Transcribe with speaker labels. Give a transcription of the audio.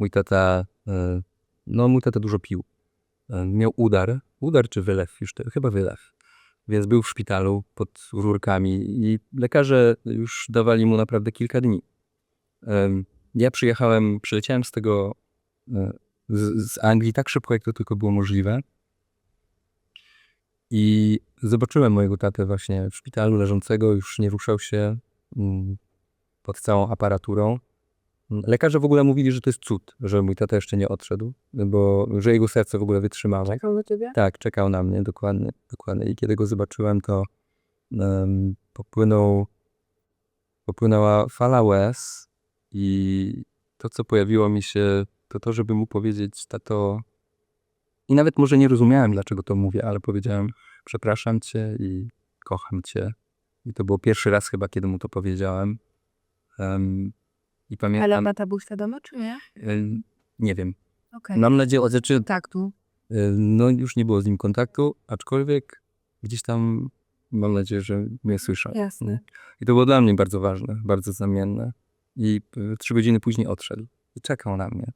Speaker 1: Mój tata, e, no mój tata dużo pił. E, Miał udar, udar czy wylew już, te, chyba wylew. Więc był w szpitalu pod rurkami i lekarze już dawali mu naprawdę kilka dni. Em, Ja przyjechałem, przyleciałem z tego, e, z, z Anglii tak szybko, jak to tylko było możliwe. I zobaczyłem mojego tatę właśnie w szpitalu leżącego, już nie ruszał się mm, pod całą aparaturą. Lekarze w ogóle mówili, że to jest cud, że mój tata jeszcze nie odszedł, bo że jego serce w ogóle wytrzymało.
Speaker 2: Czekał na ciebie?
Speaker 1: Tak, czekał na mnie, dokładnie. dokładnie. I kiedy go zobaczyłem, to em, popłynął, popłynęła fala łez i to, co pojawiło mi się, to to, żeby mu powiedzieć, tato... I nawet może nie rozumiałem, dlaczego to mówię, ale powiedziałem, przepraszam cię i kocham cię. I to było pierwszy raz chyba, kiedy mu to powiedziałem. Em, I
Speaker 2: Ale
Speaker 1: pamiętam...
Speaker 2: tata był świadomy, czy nie?
Speaker 1: em, nie wiem.
Speaker 2: Okej.
Speaker 1: Mam nadzieję, znaczy,
Speaker 2: Tak, tu.
Speaker 1: Y, No, już nie było z nim kontaktu, aczkolwiek gdzieś tam mam nadzieję, że mnie słyszał.
Speaker 2: Jasne.
Speaker 1: I to było dla mnie bardzo ważne, bardzo znamienne. I y, trzy godziny później odszedł i czekał na mnie.